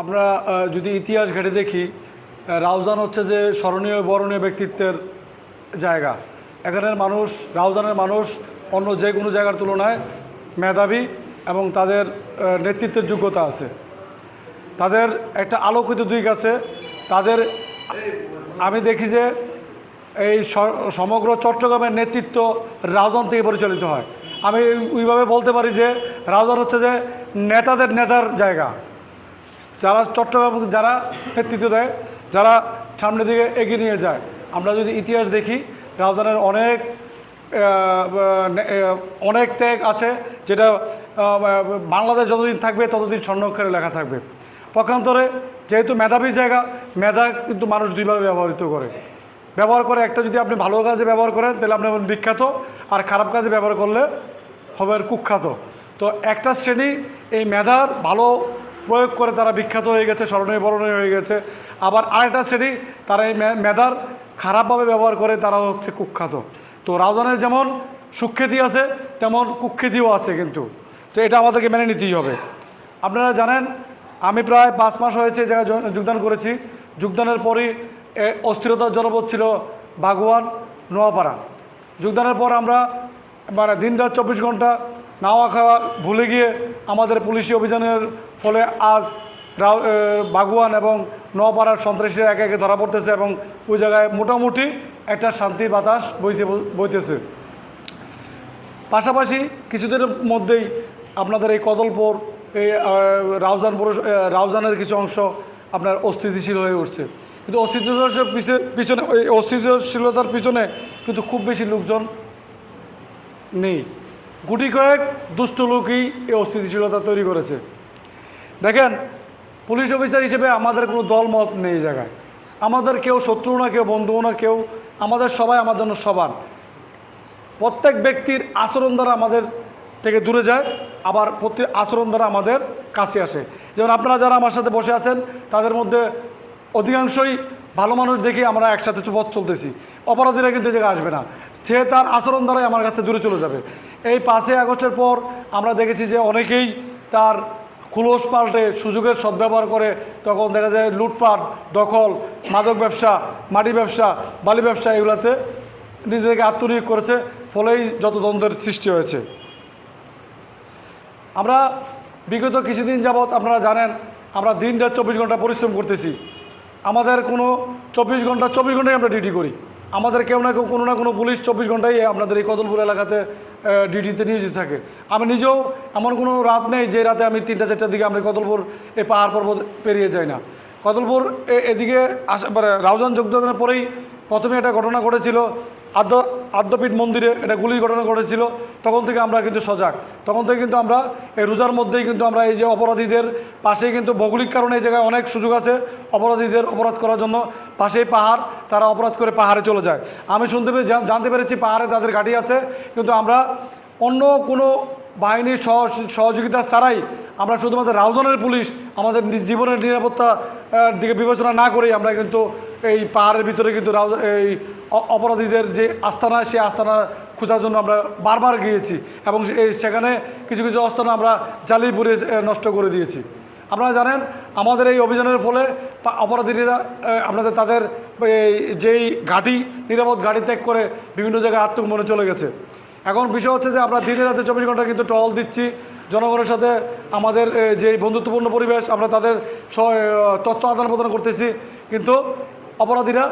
আমরা যদি ইতিহাস ঘেটে দেখি রাউজান হচ্ছে যে স্মরণীয় বরণীয় ব্যক্তিত্বের জায়গা। এখানের মানুষ, রাউজানের মানুষ অন্য যে কোনো জায়গার তুলনায় মেধাবী এবং তাদের নেতৃত্বের যোগ্যতা আছে। তাদের একটা আলোকিত দিক আছে। তাদের, আমি দেখি যে এই সমগ্র চট্টগ্রামের নেতৃত্ব রাউজান থেকে পরিচালিত হয়। আমি ওইভাবে বলতে পারি যে রাউজান হচ্ছে যে নেতাদের নেতার জায়গা। যারা চট্টগ্রাম যারা নেতৃত্ব দেয়, যারা সামনের দিকে এগিয়ে নিয়ে যায়, আমরা যদি ইতিহাস দেখি রাউজানের অনেক অনেক ত্যাগ আছে, যেটা বাংলাদেশ যতদিন থাকবে, ততদিন স্বর্ণাক্ষরে লেখা থাকবে। পক্ষান্তরে যেহেতু মেধাবীর জায়গা, মেধা কিন্তু মানুষ দুইভাবে ব্যবহৃত করে। ব্যবহার করে একটা যদি আপনি ভালো কাজে ব্যবহার করেন, তাহলে আপনি বিখ্যাত, আর খারাপ কাজে ব্যবহার করলে হবেন কুখ্যাত। তো একটা শ্রেণি এই মেধার ভালো প্রয়োগ করে তারা বিখ্যাত হয়ে গেছে, স্মরণীয় বরণীয় হয়ে গেছে। আবার আরেকটা শ্রেণি তারা এই মেধার খারাপভাবে ব্যবহার করে তারা হচ্ছে কুখ্যাত। তো রাউজানের যেমন সুখ্যাতি আছে, তেমন কুখ্যাতিও আছে কিন্তু। তো এটা আমাদেরকে মেনে নিতেই হবে। আপনারা জানেন, আমি প্রায় পাঁচ মাস হয়েছে এই জায়গায় যোগদান করেছি। যোগদানের পরই অস্থিরতার জনপদ ছিল বাগুয়ান, নোয়াপাড়া। যোগদানের পর আমরা মানে দিন রাত চব্বিশ ঘণ্টা নাওয়া খাওয়া ভুলে গিয়ে আমাদের পুলিশি অভিযানের ফলে আজ বাগুয়ান এবং নোয়াপাড়ার সন্ত্রাসীরা একে একে ধরা পড়তেছে এবং ওই জায়গায় মোটামুটি একটা শান্তির বাতাস বইতে বইতেছে। পাশাপাশি কিছুদিনের মধ্যেই আপনাদের এই কদলপুর এই রাউজান রাউজানের কিছু অংশ আপনার অস্থিতিশীল হয়ে উঠছে। কিন্তু অস্থিতিশীলতার পিছে- পিছনে ওই অস্থিতিশীলতার পিছনে কিন্তু খুব বেশি লোকজন নেই। গুটি কয়েক দুষ্ট লোকই এই অস্থিতিশীলতা তৈরি করেছে। দেখেন, পুলিশ অফিসার হিসেবে আমাদের কোনো দলমত নেই জায়গায়। আমাদের কেউ শত্রু না, কেউ বন্ধুও না, কেউ, আমাদের সবাই আমার জন্য সবার প্রত্যেক ব্যক্তির আচরণ দ্বারা আমাদের থেকে দূরে যায়, আবার প্রত্যেক আচরণ দ্বারা আমাদের কাছে আসে। যেমন আপনারা যারা আমার সাথে বসে আছেন, তাদের মধ্যে অধিকাংশই ভালো মানুষ দেখে আমরা একসাথে পথ চলতেছি। অপরাধীরা কিন্তু এই জায়গায় আসবে না। সে তার আচরণ দ্বারাই আমার কাছ থেকে দূরে চলে যাবে। এই পাঁচই আগস্টের পর আমরা দেখেছি যে অনেকেই তার খুলস পাল্টে সুযোগের সদ্ব্যবহার করে, তখন দেখা যায় লুটপাট, দখল, মাদক ব্যবসা, মাটি ব্যবসা, বালি ব্যবসা এগুলাতে নিজেদেরকে আত্মনিয়োগ করেছে, ফলেই যত দ্বন্দ্বের সৃষ্টি হয়েছে। আমরা বিগত কিছুদিন যাবৎ আপনারা জানেন, আমরা দিন রাত চব্বিশ ঘণ্টা পরিশ্রম করতেছি। আমাদের কোনো চব্বিশ ঘণ্টা, চব্বিশ ঘন্টাই আমরা ডিউটি করি। আমাদের কেউ না কেউ কোনো না কোনো পুলিশ চব্বিশ ঘন্টাই আপনাদের এই কদলপুর এলাকাতে ডিউটিতে নিয়োজিত থাকে। আমি নিজেও এমন কোনো রাত নেই যে রাতে আমি তিনটা, চারটার দিকে আমি কদলপুর এই পাহাড় পর্বত পেরিয়ে যাই না। কদলপুর এদিকে আসা মানে রাউজান যোগদানের পরেই প্রথমে একটা ঘটনা ঘটেছিল। আদ্য, আদ্যপীঠ মন্দিরে এটা গুলির ঘটনা ঘটেছিল, তখন থেকে আমরা কিন্তু সজাগ। তখন থেকে কিন্তু আমরা এই রোজার মধ্যেই কিন্তু আমরা এই যে অপরাধীদের পাশেই কিন্তু ভৌগোলিক কারণে এই জায়গায় অনেক সুযোগ আছে অপরাধীদের অপরাধ করার জন্য। পাশেই পাহাড়, তারা অপরাধ করে পাহাড়ে চলে যায়। আমি শুনতে পেরে জানতে পেরেছি পাহাড়ে তাদের ঘাঁটি আছে, কিন্তু আমরা অন্য কোনো বাহিনীর সহ- সহযোগিতা ছাড়াই আমরা শুধুমাত্র রাউজানের পুলিশ আমাদের জীবনের নিরাপত্তা দিকে বিবেচনা না করেই আমরা কিন্তু এই পাহাড়ের ভিতরে কিন্তু এই অপরাধীদের যে আস্তানা, সেই আস্তানা খোঁজার জন্য আমরা বারবার গিয়েছি এবং সেখানে কিছু কিছু আস্তানা আমরা জ্বালিয়ে পুড়ে নষ্ট করে দিয়েছি। আপনারা জানেন, আমাদের এই অভিযানের ফলে অপরাধীরা আপনাদের, তাদের যেই ঘাঁটি, নিরাপদ ঘাঁটি ত্যাগ করে বিভিন্ন জায়গায় আত্মগোপনে চলে গেছে। এখন বিষয় হচ্ছে যে আমরা দিনে রাতে চব্বিশ ঘণ্টা কিন্তু টহল দিচ্ছি। জনগণের সাথে আমাদের যে বন্ধুত্বপূর্ণ পরিবেশ, আমরা তাদের তথ্য আদান প্রদান করতেছি। কিন্তু অপরাধীরা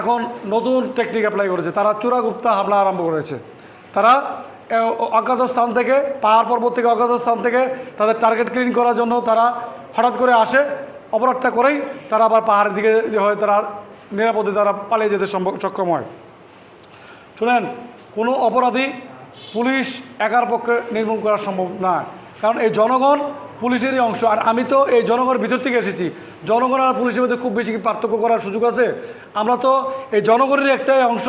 এখন নতুন টেকনিক অ্যাপ্লাই করেছে। তারা চূড়াগুপ্তা হামলা আরম্ভ করেছে। তারা অজ্ঞাত স্থান থেকে, পাহাড় পর্বত থেকে অজ্ঞাত স্থান থেকে তাদের টার্গেট ক্লিন করার জন্য তারা হঠাৎ করে আসে। অপরাধটা করেই তারা আবার পাহাড়ের দিকে হয় তারা নিরাপদে তারা পালিয়ে যেতে সম্ভব, সক্ষম হয়। শুনেন, কোনো অপরাধী পুলিশ একার পক্ষে নির্মূল করা সম্ভব না। কারণ এই জনগণ পুলিশেরই অংশ। আর আমি তো এই জনগণের ভিতর থেকে এসেছি। জনগণ আর পুলিশের মধ্যে খুব বেশি পার্থক্য করার সুযোগ আছে। আমরা তো এই জনগণের একটাই অংশ,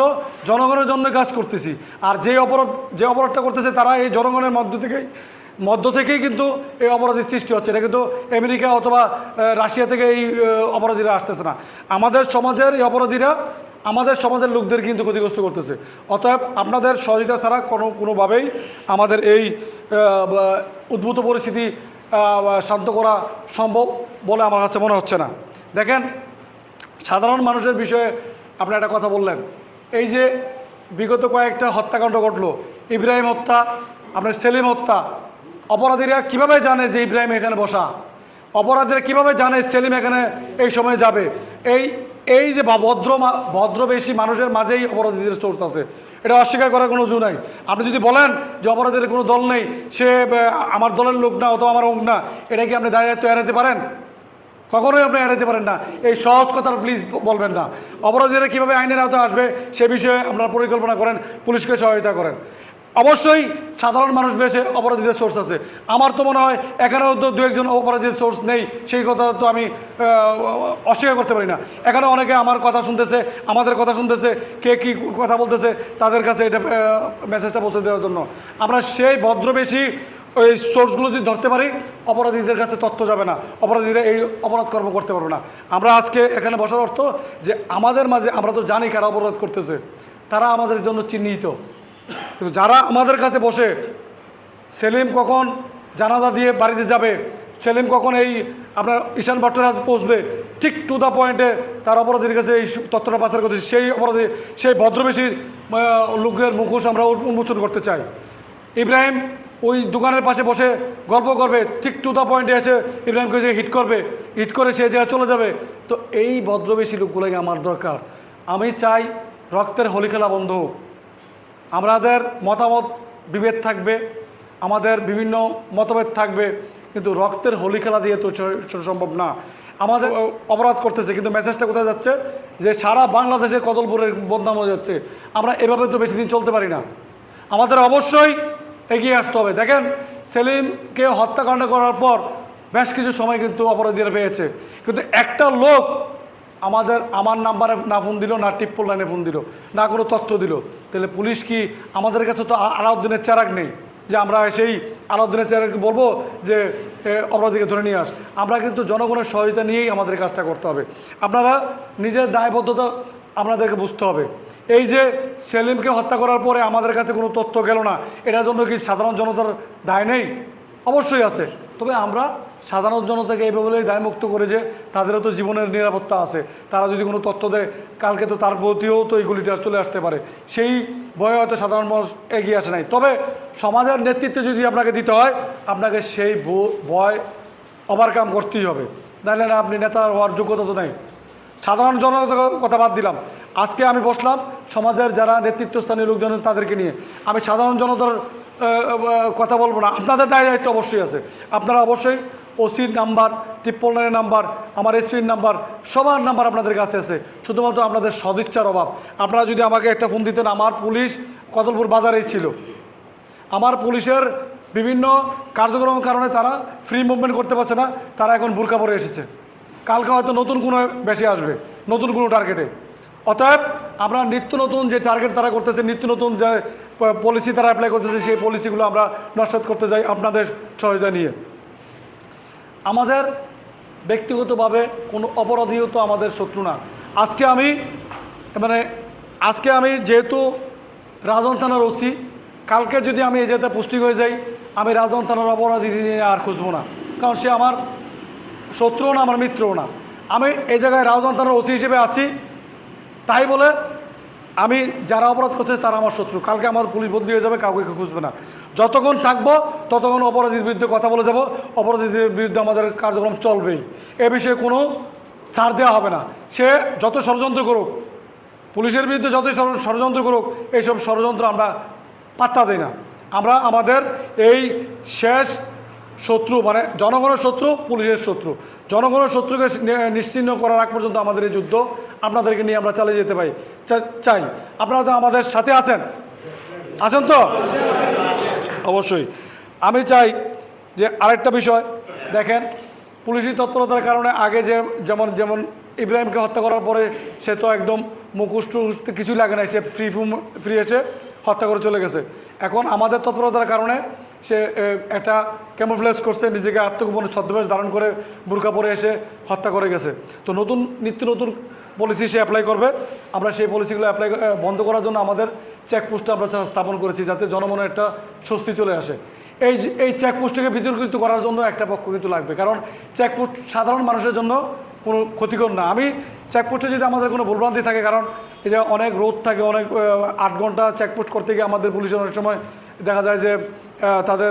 জনগণের জন্য কাজ করতেছি। আর যে অপরাধ, যে অপরাধটা করতেছে, তারা এই জনগণের মধ্য থেকেই মধ্য থেকেই কিন্তু এই অপরাধীর সৃষ্টি হচ্ছে। এটা কিন্তু আমেরিকা অথবা রাশিয়া থেকে এই অপরাধীরা আসতেছে না। আমাদের সমাজের এই অপরাধীরা আমাদের সমাজের লোকদের কিন্তু ক্ষতিগ্রস্ত করতেছে। অতএব আপনাদের সহযোগিতা ছাড়া কোনো, কোনোভাবেই আমাদের এই উদ্ভূত পরিস্থিতি শান্ত করা সম্ভব বলে আমার কাছে মনে হচ্ছে না। দেখেন, সাধারণ মানুষের বিষয়ে আপনি একটা কথা বললেন। এই যে বিগত কয়েকটা হত্যাকাণ্ড ঘটলো, ইব্রাহিম হত্যা, আপনার সেলিম হত্যা, অপরাধীরা কীভাবে জানে যে ইব্রাহিম এখানে বসা? অপরাধীরা কীভাবে জানে সেলিম এখানে এই সময় যাবে? এই এই যে ভদ্র ভদ্রবেশী মানুষের মাঝেই অপরাধীদের সোর্স আছে, এটা অস্বীকার করার কোনো জু নাই। আপনি যদি বলেন যে অপরাধীর কোনো দল নেই, সে আমার দলের লোক না অথবা আমার অঙ্গ না, এটা কি আপনি দায়িত্ব এড়াতে পারেন? কখনোই আপনি এড়াতে পারেন না। এই সহজ কথা প্লিজ বলবেন না। অপরাধীরা কীভাবে আইনের আওতায় আসবে, সে বিষয়ে আপনারা পরিকল্পনা করেন, পুলিশকে সহায়তা করেন। অবশ্যই সাধারণ মানুষ বেশে অপরাধীদের সোর্স আছে। আমার তো মনে হয় এখানেও তো দু একজন অপরাধীর সোর্স নেই, সেই কথা তো আমি অস্বীকার করতে পারি না। এখানে অনেকে আমার কথা শুনতেছে, আমাদের কথা শুনতেছে, কে কী কথা বলতেছে, তাদের কাছে এটা মেসেজটা পৌঁছে দেওয়ার জন্য। আমরা সেই ভদ্রবেশী ওই সোর্সগুলো যদি ধরতে পারি, অপরাধীদের কাছে তথ্য যাবে না। অপরাধীরা এই অপরাধ কর্ম করতে পারবে না। আমরা আজকে এখানে বসার অর্থ যে আমাদের মাঝে, আমরা তো জানি কারা অপরাধ করতেছে, তারা আমাদের জন্য চিহ্নিত। কিন্তু যারা আমাদের কাছে বসে, সেলিম কখন জানাজা দিয়ে বাড়িতে যাবে, সেলিম কখন এই আপনার ঈশান ভট্টের কাছে পৌঁছবে, ঠিক টু দ্য পয়েন্টে তার অপরাধীর কাছে এই তথ্যটা পাচার করতে সেই অপরাধী, সেই ভদ্রবেশীর লোকের মুখোশ আমরা উন্মোচন করতে চাই। ইব্রাহিম ওই দোকানের পাশে বসে গল্প করবে, ঠিক টু দ্য পয়েন্টে এসে ইব্রাহিমকে যে হিট করবে। হিট করে সে জায়গায় চলে যাবে। তো এই ভদ্রবেশী লোকগুলোকে আমার দরকার। আমি চাই রক্তের হোলি খেলা বন্ধ হোক। আমাদের মতামত বিভেদ থাকবে আমাদের বিভিন্ন মতভেদ থাকবে কিন্তু রক্তের হোলি খেলা দিয়ে তো সম্ভব না। আমাদের অপরাধ করতেছে কিন্তু মেসেজটা কোথায় যাচ্ছে? যে সারা বাংলাদেশে কদলপুরের বদনাম হয়ে যাচ্ছে। আমরা এভাবে তো বেশি দিন চলতে পারি না। আমাদের অবশ্যই এগিয়ে আসতে হবে। দেখেন সেলিমকে হত্যাকাণ্ড করার পর বেশ কিছু সময় কিন্তু অপরাধীরা পেয়েছে। কিন্তু একটা লোক আমাদের, আমার নাম্বারে না ফোন দিল, না টিপ্পল লাইনে ফোন দিল, না কোনো তথ্য দিল। তাহলে পুলিশ কি আমাদের কাছে তো আলাউদ্দিনের চারাক নেই? যে আমরা সেই আলাউদ্দিনের চারাককে বলব যে অপরাধীকে ধরে নিয়ে আস। আমরা কিন্তু জনগণের সহায়তা নিয়েই আমাদের কাজটা করতে হবে। আপনারা নিজের দায়বদ্ধতা আপনাদেরকে বুঝতে হবে। এই যে সেলিমকে হত্যা করার পরে আমাদের কাছে কোনো তথ্য গেল না, এটার জন্য কি সাধারণ জনতার দায় নেই? অবশ্যই আছে। তবে আমরা সাধারণ জনতাকে এইভাবে বলেই দায়মুক্ত করে যে তাদেরও তো জীবনের নিরাপত্তা আছে। তারা যদি কোনো তথ্য দেয়, কালকে তো তার প্রতিও তো এই গুলিটা চলে আসতে পারে। সেই ভয়ে হয়তো সাধারণ মানুষ এগিয়ে আসে নাই। তবে সমাজের নেতৃত্বে যদি আপনাকে দিতে হয়, আপনাকে সেই ভয় ওভারকাম করতেই হবে। নাহলে না আপনি নেতা হওয়ার যোগ্যতা তো নেই। সাধারণ জনতার কথা বাদ দিলাম। আজকে আমি বসলাম সমাজের যারা নেতৃত্বস্থানীয় লোকজন তাদেরকে নিয়ে। আমি সাধারণ জনতার কথা বলব না। আপনাদের দায় দায়িত্ব অবশ্যই আছে। আপনারা অবশ্যই ওসির নাম্বার ট্রিপল নাইনের নাম্বার, আমার এসপির নাম্বার, সবার নাম্বার আপনাদের কাছে আছে। শুধুমাত্র আপনাদের সদিচ্ছার অভাব। আপনারা যদি আমাকে একটা ফোন দিতেন, আমার পুলিশ কদলপুর বাজারেই ছিল। আমার পুলিশের বিভিন্ন কার্যক্রমের কারণে তারা ফ্রি মুভমেন্ট করতে পারছে না, তারা এখন বুরকা পরে এসেছে। কালকে হয়তো নতুন কোনো বেশি আসবে, নতুন কোনো টার্গেটে অতএব, আমরা নিত্য নতুন যে টার্গেট তারা করতেছে, নিত্য নতুন যে পলিসি তারা অ্যাপ্লাই করতেছে, সেই পলিসিগুলো আমরা নস্বাত করতে যাই আপনাদের সহায়তা নিয়ে। আমাদের ব্যক্তিগতভাবে কোনো অপরাধীও তো আমাদের শত্রু না। আজকে আমি মানে আজকে আমি যেহেতু রাজন থানার ওসি, কালকে যদি আমি এই জায়গাতে পুষ্টি হয়ে যাই, আমি রাজন থানার অপরাধী নিয়ে আর খুঁজবো না। কারণ সে আমার শত্রুও না, আমার মিত্রও না। আমি এই জায়গায় রাজন থানার ওসি হিসেবে আছি। তাই বলে আমি যারা অপরাধ করছে তারা আমার শত্রু। কালকে আমার পুলিশ বদলি হয়ে যাবে, কাউকে কেউ খুঁজবে না। যতক্ষণ থাকব, ততক্ষণ অপরাধীর বিরুদ্ধে কথা বলে যাব। অপরাধীদের বিরুদ্ধে আমাদের কার্যক্রম চলবেই। এ বিষয়ে কোনো ছাড় দেওয়া হবে না। সে যত ষড়যন্ত্র করুক, পুলিশের বিরুদ্ধে ষড়- ষড়যন্ত্র করুক, এইসব ষড়যন্ত্র আমরা পাত্তা দিই না। আমরা আমাদের এই শেষ শত্রু মানে জনগণের শত্রু, পুলিশের শত্রু। জনগণের শত্রুকে নিশ্চিহ্ন করার আগ পর্যন্ত আমাদের এই যুদ্ধ আপনাদেরকে নিয়ে আমরা চালিয়ে যেতে পারি। চাই। আপনারা তো আমাদের সাথে আছেন। আছেন তো? অবশ্যই। আমি চাই যে আরেকটা বিষয়, দেখেন, পুলিশি তৎপরতার কারণে আগে যে, যেমন যেমন ইব্রাহিমকে হত্যা করার পরে সে তো একদম মুখোশ কিছুই লাগে না সে ফ্রি ফ্রি এসে হত্যা করে চলে গেছে। এখন আমাদের তৎপরতার কারণে সে একটা ক্যামোফ্লেজ করছে, নিজেকে আত্মগোপনের ছদ্মবেশ ধারণ করে বুরকা পরে এসে হত্যা করে গেছে। তো নতুন, নিত্য নতুন পলিসি সে অ্যাপ্লাই করবে। আমরা সেই পলিসিগুলো অ্যাপ্লাই বন্ধ করার জন্য আমাদের চেকপোস্ট আমরা স্থাপন করেছি যাতে জনমনে একটা স্বস্তি চলে আসে। এই এই চেকপোস্টকে বিতর্কিত করার জন্য একটা পক্ষ কিন্তু লাগবে। কারণ চেকপোস্ট সাধারণ মানুষের জন্য কোনো ক্ষতিকর না। আমি চেকপোস্টে যদি আমাদের কোনো ভুলভ্রান্তি থাকে, কারণ এই যে অনেক রোদ থাকে, অনেক আট ঘণ্টা চেকপোস্ট করতে গিয়ে আমাদের পুলিশের অনেক সময় দেখা যায় যে তাদের